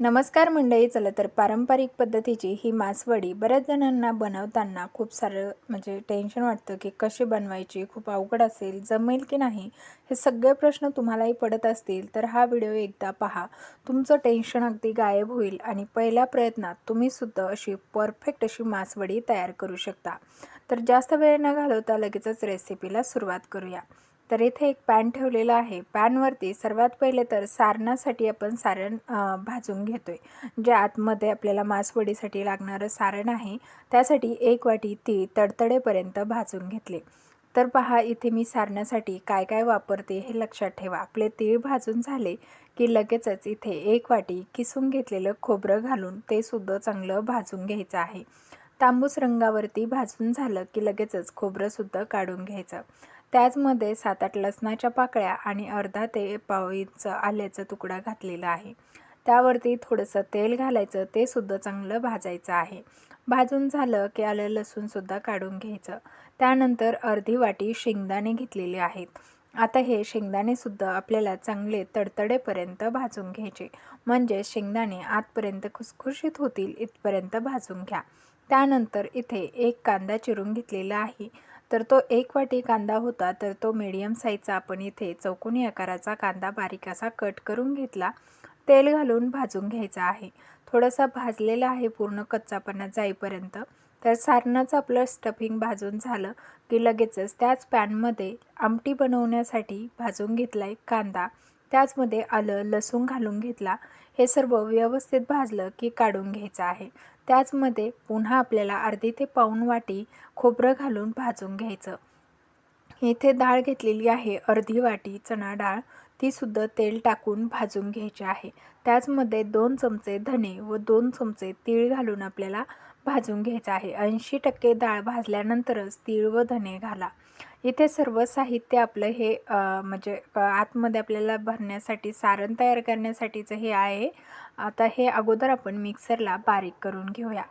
नमस्कार मंडळी चला तर पारंपरिक पद्धतीची ही मासवडी बऱ्याच जणांना बनवताना खूप सारं म्हणजे टेन्शन वाटतं की कशी बनवायची खूप अवघड असेल जमेल की नाही हे सगळे प्रश्न तुम्हालाही पडत असतील तर हा व्हिडिओ एकदा पहा. तुमचं टेन्शन अगदी गायब होईल आणि पहिल्या प्रयत्नात तुम्हीसुद्धा अशी परफेक्ट अशी मासवडी तयार करू शकता. तर जास्त वेळ न घालवता लगेचच रेसिपीला सुरुवात करूया. तर इथे एक पॅन ठेवलेला आहे. पॅनवरती सर्वात पहिले तर सारणासाठी आपण सारण भाजून घेतो आहे जे आतमध्ये आपल्याला मासवडीसाठी लागणारं सारण आहे त्यासाठी एक वाटी ती तडतडेपर्यंत भाजून घेतले. तर पहा इथे मी सारण्यासाठी काय काय वापरते हे लक्षात ठेवा. आपले तीळ भाजून झाले की लगेचच इथे एक वाटी किसून घेतलेलं खोबरं घालून ते सुद्धा चांगलं भाजून घ्यायचं आहे. तांबूस रंगावरती भाजून झालं की लगेचच खोबरंसुद्धा काढून घ्यायचं. त्याचमध्ये सात आठ लसणाच्या पाकळ्या आणि अर्धा ते पाव इंच आल्याचा तुकडा घातलेला आहे. त्यावरती थोडंसं तेल घालायचं ते सुद्धा चांगलं भाजायचं आहे. भाजून झालं की आलं लसूणसुद्धा काढून घ्यायचं. त्यानंतर अर्धी वाटी शेंगदाणे घेतलेले आहेत. आता हे शेंगदाणेसुद्धा आपल्याला चांगले तडतडेपर्यंत भाजून घ्यायचे. म्हणजे शेंगदाणे आतपर्यंत खुसखुशीत होतील इथपर्यंत भाजून घ्या. त्यानंतर इथे एक कांदा चिरून घेतलेला आहे. तर तो एक वाटी कांदा होता तर तो मीडियम साईजचा आपण इथे चौकोनी आकाराचा कांदा बारीक असा कट करून घेतला. तेल घालून भाजून घ्यायचा आहे. थोडासा भाजलेला आहे पूर्ण कच्चापणा जाईपर्यंत. तर सारणाचं आपलं स्टफिंग भाजून झालं की लगेचच त्याच पॅनमध्ये आमटी बनवण्यासाठी भाजून घेतला एक कांदा. त्याचमध्ये आलं लसूण घालून घेतला हे सर्व व्यवस्थित भाजलं की काढून घ्यायचं आहे. त्याचमध्ये पुन्हा आपल्याला अर्धी ते पाऊण वाटी खोबरं घालून भाजून घ्यायचं. इथे डाळ घेतलेली आहे अर्धी वाटी चणा डाळ. तीसुद्धा तेल टाकून भाजून घ्यायची आहे. त्याचमध्ये दोन चमचे धने व दोन चमचे तीळ घालून आपल्याला भाजून घ्यायचं आहे. ऐंशी टक्के डाळ भाजल्यानंतरच तीळ व धने घाला. इथे सर्व साहित्य आपलं हे म्हणजे आतमध्ये आपल्याला भरण्यासाठी सारण तयार करण्यासाठीचं हे आहे. आता हे अगोदर आपण मिक्सरला बारीक करून घेऊया.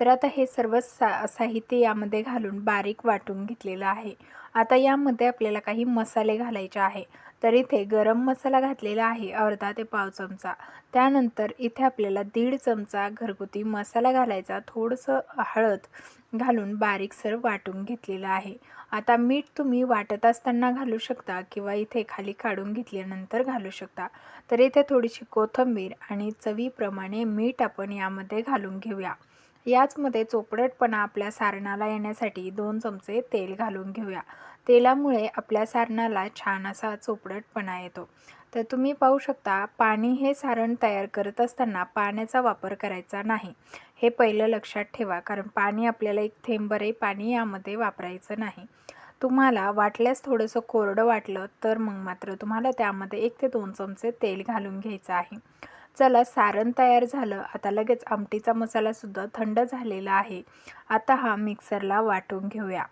तर आता हे सर्व सा साहित्य यामध्ये घालून बारीक वाटून घेतलेलं आहे. आता यामध्ये आपल्याला काही मसाले घालायचे आहे. तर इथे गरम मसाला घातलेला आहे अर्धा ते पाव चमचा. त्यानंतर इथे आपल्याला दीड चमचा घरगुती मसाला घालायचा. थोडंसं हळद घालून बारीकसर वाटून घेतलेलं आहे. आता मीठ तुम्ही वाटत असताना घालू शकता किंवा इथे खाली काढून घेतल्यानंतर घालू शकता. तर इथे थोडीशी कोथिंबीर आणि चवीप्रमाणे मीठ आपण यामध्ये घालून घेऊया. याचमध्ये चोपडटपणा आपल्या सारणाला येण्यासाठी दोन चमचे तेल घालून घेऊया. तेलामुळे आपल्या सारणाला छान असा चोपडटपणा येतो. तर तुम्ही पाहू शकता पाणी हे सारण तयार करत असताना पाण्याचा वापर करायचा नाही. हे पहिलं लक्षात ठेवा कारण पाणी आपल्याला एक थेंबरही पाणी यामध्ये वापरायचं नाही. तुम्हाला वाटल्यास थोडंसं कोरडं वाटलं तर मग मात्र तुम्हाला त्यामध्ये एक ते दोन चमचे तेल घालून घ्यायचं आहे. चला सारण तयार झालं. आता लगेच आमटीचा मसालासुद्धा थंड झालेला आहे. आता हा मिक्सरला वाटून घेऊया.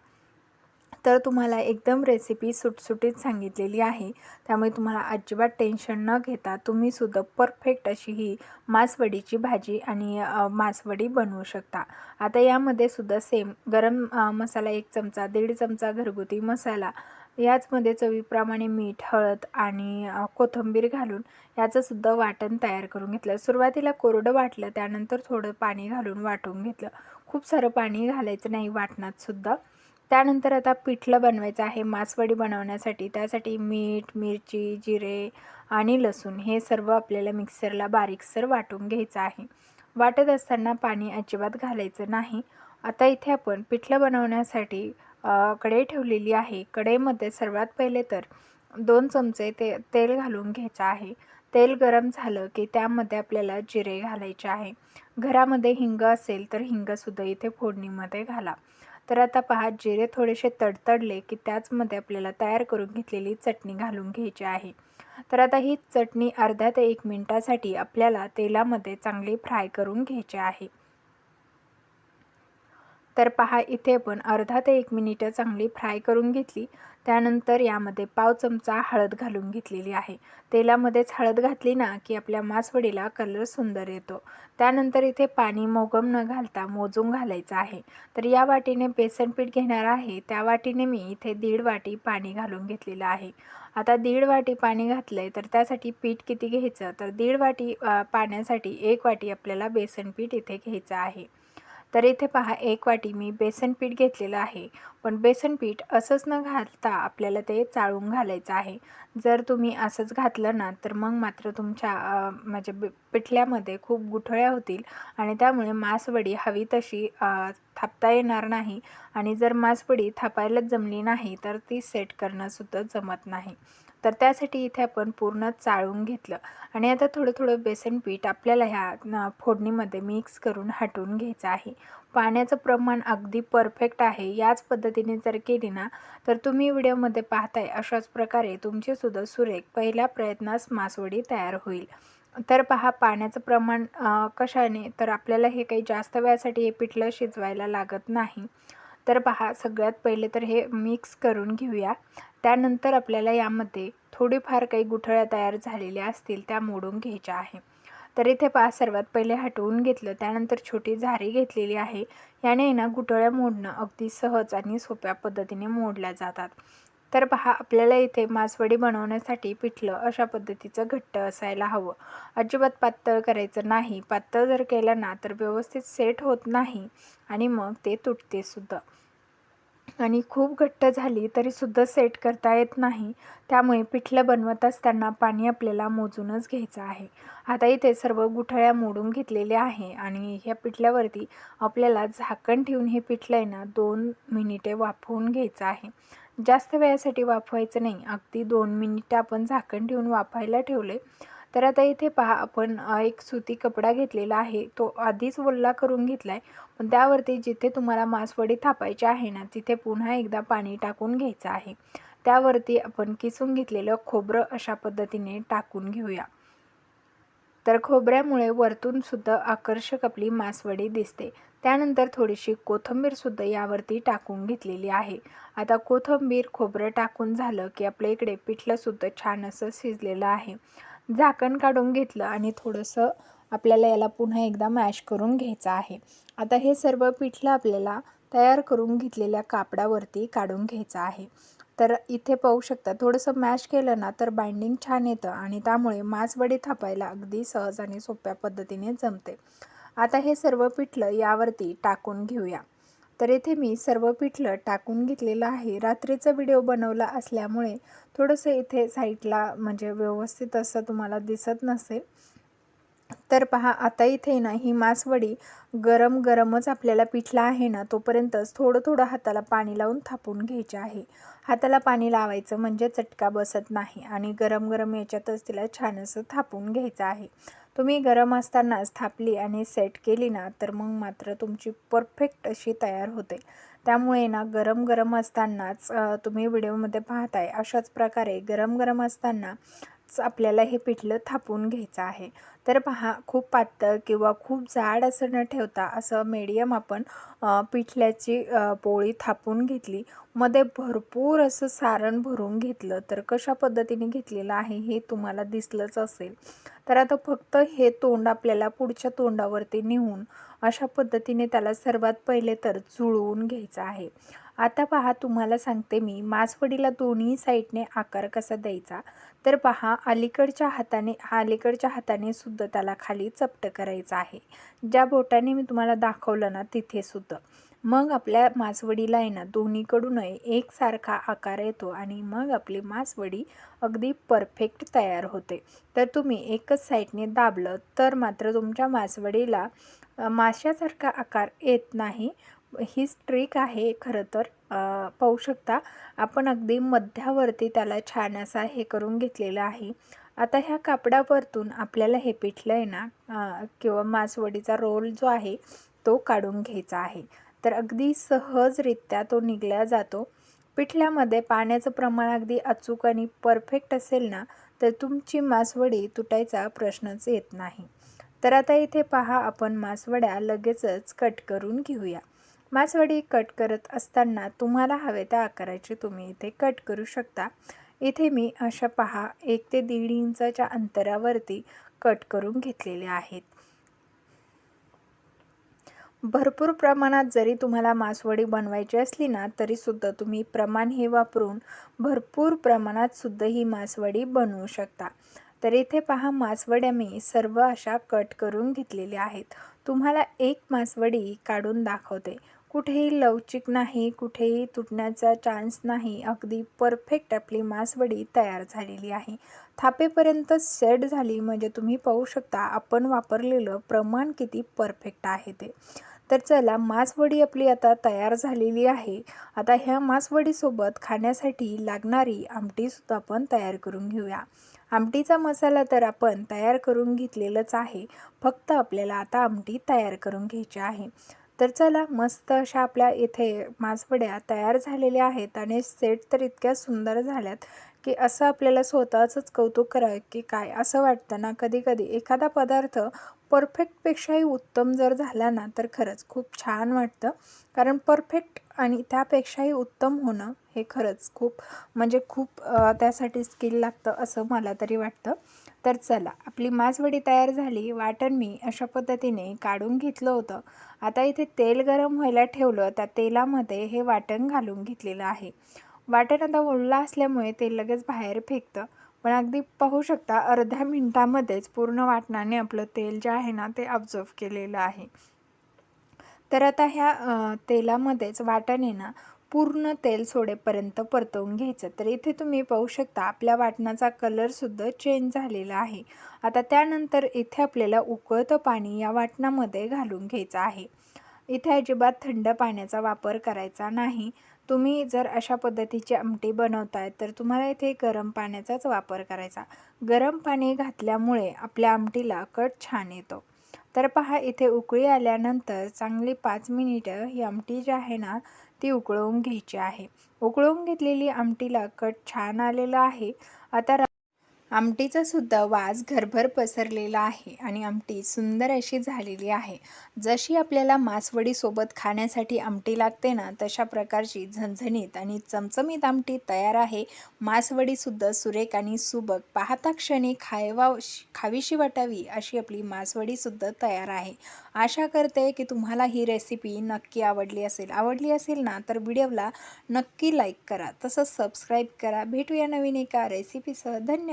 तर तुम्हाला एकदम रेसिपी सुटसुटीत सांगितलेली आहे. त्यामुळे तुम्हाला अजिबात टेन्शन न घेता तुम्हीसुद्धा परफेक्ट अशी ही मासवडीची भाजी आणि मासवडी बनवू शकता. आता यामध्ये सुद्धा सेम गरम मसाला एक चमचा दीड चमचा घरगुती मसाला याचमध्ये चवीप्रमाणे मीठ हळद आणि कोथिंबीर घालून याचंसुद्धा वाटण तयार करून घेतलं. सुरुवातीला कोरडं वाटलं त्यानंतर थोडं पाणी घालून वाटून घेतलं. खूप सारं पाणी घालायचं नाही वाटणातसुद्धा त्यानंतर आता पिठलं बनवायचं आहे मासवडी बनवण्यासाठी. त्यासाठी मीठ मिरची जिरे आणि लसूण हे सर्व आपल्याला मिक्सरला बारीकसर वाटून घ्यायचं आहे. वाटत असताना पाणी अजिबात घालायचं नाही. आता इथे आपण पिठलं बनवण्यासाठी कढई ठेवलेली आहे. कढईमध्ये सर्वात पहिले तर दोन चमचे ते तेल घालून घ्यायचं आहे. तेल गरम झालं की त्यामध्ये आपल्याला जिरे घालायचे आहे. घरामध्ये हिंग असेल तर हिंगसुद्धा इथे फोडणीमध्ये घाला. तर आता पहा जिरे थोडेसे तडतडले की त्याचमध्ये आपल्याला तयार करून घेतलेली चटणी घालून घ्यायची आहे. तर आता ही चटणी अर्ध्या ते एक मिनटासाठी आपल्याला तेलामध्ये चांगली फ्राय करून घ्यायची आहे. तर पहा इथे आपण अर्धा ते एक मिनिटं चांगली फ्राय करून घेतली. त्यानंतर यामध्ये पाव चमचा हळद घालून घेतलेली आहे. तेलामध्येच हळद घातली ना की आपल्या मासवडीला कलर सुंदर येतो. त्यानंतर इथे पाणी मोगम न घालता मोजून घालायचं आहे. तर या वाटीने बेसन पीठ घेणार आहे. त्या वाटीने मी इथे दीड वाटी पाणी घालून घेतलेलं आहे. आता दीड वाटी पाणी घातलं आहे तर त्यासाठी पीठ किती घ्यायचं? तर दीड वाटी पाण्यासाठी एक वाटी आपल्याला बेसन पीठ इथे घ्यायचं आहे. तर इथे पहा एक वाटी मी बेसन पीठ घेतलेलं आहे. पण बेसन पीठ असंच न घालता आपल्याला ते चाळून घालायचं आहे. जर तुम्ही असंच घातलं ना तर मग मात्र तुमच्या म्हणजे पिठल्यामध्ये खूप गुठळ्या होतील आणि त्यामुळे मासवडी हवी तशी थापता येणार नाही. आणि जर मासवडी थापायलाच जमली नाही तर ती सेट करणंसुद्धा जमत नाही. तर त्यासाठी इथे आपण पूर्ण चाळून घेतलं. आणि आता थोडं थोडं बेसन पीठ आपल्याला ह्या फोडणीमध्ये मिक्स करून हटवून घ्यायचं आहे. पाण्याचं प्रमाण अगदी परफेक्ट आहे. याच पद्धतीने जर केली ना तर तुम्ही व्हिडिओमध्ये पाहताय अशाच प्रकारे तुमचीसुद्धा सुरेख पहिल्या प्रयत्नास मासवडी तयार होईल. तर पहा पाण्याचं प्रमाण कशाने? तर आपल्याला हे काही जास्त वेळासाठी हे पिठलं शिजवायला लागत नाही. तर पहा सगळ्यात पहिले तर हे मिक्स करून घेऊया. त्यानंतर आपल्याला यामध्ये थोडीफार काही गुठळ्या तयार झालेल्या असतील त्या मोडून घ्यायच्या आहे. तर इथे पहा सर्वात पहिले हटवून घेतलं त्यानंतर छोटी झारी घेतलेली आहे. याने ना गुठळ्या मोडणं अगदी सहज आणि सोप्या पद्धतीने मोडल्या जातात. तर पहा आपल्याला इथे मासवडी बनवण्यासाठी पिठलं अशा पद्धतीचं घट्ट असायला हवं. अजिबात पातळ करायचं नाही. पातळ जर केलं ना तर व्यवस्थित सेट होत नाही आणि मग ते तुटते सुद्धा. आणि खूप घट्ट झाली तरीसुद्धा सेट करता येत नाही. त्यामुळे पिठलं बनवत असताना पाणी आपल्याला मोजूनच घ्यायचं आहे. आता इथे सर्व गुठळ्या मोडून घेतलेले आहे आणि ह्या पिठल्यावरती आपल्याला झाकण ठेवून हे पिठलं आहे ना दोन मिनिटे वाफवून घ्यायचं आहे. जास्त वेळासाठी वाफवायचं नाही. अगदी दोन मिनिटं आपण झाकण ठेवून वाफायला ठेवले तर आता इथे पहा आपण एक सुती कपडा घेतलेला आहे. तो आधीच ओल्ला करून घेतला आहे पण त्यावरती जिथे तुम्हाला मासवडी थापायची आहे ना तिथे पुन्हा एकदा पाणी टाकून घ्यायचं आहे. त्यावरती आपण किसून घेतलेलं खोबरं अशा पद्धतीने टाकून घेऊया. तर खोबऱ्यामुळे वरतून सुद्धा आकर्षक आपली मासवडी दिसते. त्यानंतर थोडीशी कोथिंबीरसुद्धा यावरती टाकून घेतलेली आहे. आता कोथिंबीर खोबरं टाकून झालं की आपल्या इकडे पिठलंसुद्धा छान असं शिजलेलं आहे. झाकण काढून घेतलं आणि थोडंसं आपल्याला याला पुन्हा एकदा मॅश करून घ्यायचं आहे. आता हे सर्व पिठलं आपल्याला तयार करून घेतलेल्या कापडावरती काढून घ्यायचं आहे. तर इथे पाहू शकता थोडंसं मॅश केलं ना तर बाइंडिंग छान येतं आणि त्यामुळे मासवडी थापायला अगदी सहज आणि सोप्या पद्धतीने जमते. आता हे सर्व पिठलं यावरती टाकून घेऊया. तर इथे मी सर्व पिठलं टाकून घेतलेलं आहे. रात्रीचा व्हिडिओ बनवला असल्यामुळे थोडंसं इथे साईडला म्हणजे व्यवस्थित असं तुम्हाला दिसत नसेल. तर पहा आता इथे ना ही मासवडी गरम गरमच आपल्याला पिठला आहे ना तोपर्यंतच थोडं थोडं हाताला पाणी लावून थापून घ्यायचे आहे. हाताला पाणी लावायचं म्हणजे चटका बसत नाही आणि गरम गरम याच्यातच तिला छान असं थापून घ्यायचं आहे. तुम्ही गरम असतानाच थापली आणि सेट केली ना तर मग मात्र तुमची परफेक्ट अशी तयार होते. त्यामुळे ना गरम गरम असतानाच तुम्ही व्हिडिओमध्ये पाहताय अशाच प्रकारे गरम गरम असतानाच आपल्याला हे पिठलं थापून घ्यायचं आहे. तर पहा खूप पातळ किंवा खूप जाड असं न ठेवता असं मीडियम आपण पिठल्याची पोळी थापून घेतली. मध्ये भरपूर असं सारण भरून घेतलं. तर कशा पद्धतीने घेतलेलं आहे हे तुम्हाला दिसलंच असेल. तर आता फक्त हे तोंड आपल्याला पुढच्या तोंडावरती नेऊन अशा पद्धतीने त्याला सर्वात पहिले तर जुळवून घ्यायचं आहे. आता पहा तुम्हाला सांगते मी मासवडीला दोन्ही साईडने आकार कसा द्यायचा? तर पहा अलीकडच्या हाताने अलीकडच्या हाताने सुद्धा त्याला खाली चपट करायचं आहे. ज्या बोटाने मी तुम्हाला दाखवलं ना तिथे सुद्धा. मग आपल्या मासवडीला आहे ना दोन्हीकडून एकसारखा आकार येतो आणि मग आपली मासवडी अगदी परफेक्ट तयार होते. तर तुम्ही एकच साईडने दाबलं तर मात्र तुमच्या मासवडीला माशासारखा आकार येत नाही. हीच ट्रिक आहे खरं तर पाहू शकता. आपण अगदी मध्यावरती त्याला छान असा हे करून घेतलेला आहे. आता ह्या कापडावरतून आपल्याला हे पिठलं आहे ना किंवा मासवडीचा रोल जो आहे तो काढून घ्यायचा आहे. तर अगदी सहजरित्या तो निघल्या जातो. पिठल्यामध्ये पाण्याचं प्रमाण अगदी अचूक आणि परफेक्ट असेल ना तर तुमची मासवडी तुटायचा प्रश्नच येत नाही. तर आता इथे पहा आपण मासवड्या लगेचच कट करून घेऊया. मासवडी कट करत असताना तुम्हाला हवे त्या आकाराची तुम्ही इथे कट करू शकता. इथे मी अशा पहा एक ते दीड इंचाच्या अंतरावरती कट करून घेतलेल्या आहेत. भरपूर प्रमाणात जरी तुम्हाला मासवडी बनवायची असली ना तरीसुद्धा तुम्ही प्रमाण हे वापरून भरपूर प्रमाणात सुद्धा ही मासवडी बनवू शकता. तर इथे पहा मासवड्या मी सर्व अशा कट करून घेतलेल्या आहेत. तुम्हाला एक मासवडी काढून दाखवते. कुठेही लवचिक नाही कुठेही तुटण्याचा चान्स नाही. अगदी परफेक्ट आपली मासवडी तयार झालेली आहे. थापेपर्यंत सेट झाली म्हणजे तुम्ही पाहू शकता आपण वापरलेलं प्रमाण किती परफेक्ट आहे ते. तर चला मासवडी आपली आता तयार झालेली आहे. आता ह्या मासवडीसोबत खाण्यासाठी लागणारी आमटीसुद्धा आपण तयार करून घेऊया. आमटीचा मसाला तर आपण तयार करून घेतलेलंच आहे. फक्त आपल्याला आता आमटी तयार करून घ्यायची आहे. तर चला मस्त अशा आपल्या इथे मासवड्या तयार झालेल्या आहेत आणि सेट तर इतक्या सुंदर झाल्यात की असं आपल्याला स्वतःचंच कौतुक करावं की काय असं वाटतं ना कधी कधी. एखादा पदार्थ परफेक्टपेक्षाही उत्तम जर झाला ना तर खरंच खूप छान वाटतं. कारण परफेक्ट आणि त्यापेक्षाही उत्तम होणं हे खरंच खूप म्हणजे खूप त्यासाठी स्किल लागतं असं मला तरी वाटतं. तर चला आपली मासवडी तयार झाली वाटण मी अशा पद्धतीने काढून घेतलं होतं. आता इथे तेल गरम व्हायला ठेवलं त्या तेलामध्ये हे वाटण घालून घेतलेलं आहे. वाटण आता ओढलं असल्यामुळे ते लगेच बाहेर फेकतं. पण अगदी पाहू शकता अर्ध्या मिनटामध्येच पूर्ण वाटणाने आपलं तेल जे आहे ना ते ऑब्झर्व केलेलं आहे. तर आता ह्या तेलामध्येच वाटण आहे ना पूर्ण तेल सोडेपर्यंत परतवून घ्यायचं. तर इथे तुम्ही पाहू शकता आपल्या वाटणाचा कलरसुद्धा चेंज झालेला आहे. आता त्यानंतर इथे आपल्याला उकळतं पाणी या वाटणामध्ये घालून घ्यायचं आहे. इथे अजिबात थंड पाण्याचा वापर करायचा नाही. तुम्ही जर अशा पद्धतीची आमटी बनवताय तर तुम्हाला इथे गरम पाण्याचाच वापर करायचा. गरम पाणी घातल्यामुळे आपल्या आमटीला कट छान येतो. तर पहा इथे उकळी आल्यानंतर चांगली पाच मिनिटं ही आमटी जी आहे ना ती उकळवून घ्यायची आहे. उकळवून घेतलेली आमटीला कट छान आलेला आहे. आता आमटीचा सुद्धा वास घरभर पसरलेला आहे आणि आमटी सुंदर अशी झालेली आहे. जशी आपल्याला मासवडीसोबत खाण्यासाठी आमटी लागते ना तशा प्रकारची झणझणीत आणि चमचमीत आमटी तयार आहे. मासवडीसुद्धा सुरेख आणि सुबक पाहता क्षणी खायवा खावीशी वाटावी अशी आपली मासवडीसुद्धा तयार आहे. आशा करते की तुम्हाला ही रेसिपी नक्की आवडली असेल. आवडली असेल ना तर व्हिडिओला नक्की लाईक करा. तसंच सबस्क्राईब करा. भेटूया नवीन एका रेसिपीसह. धन्यवाद.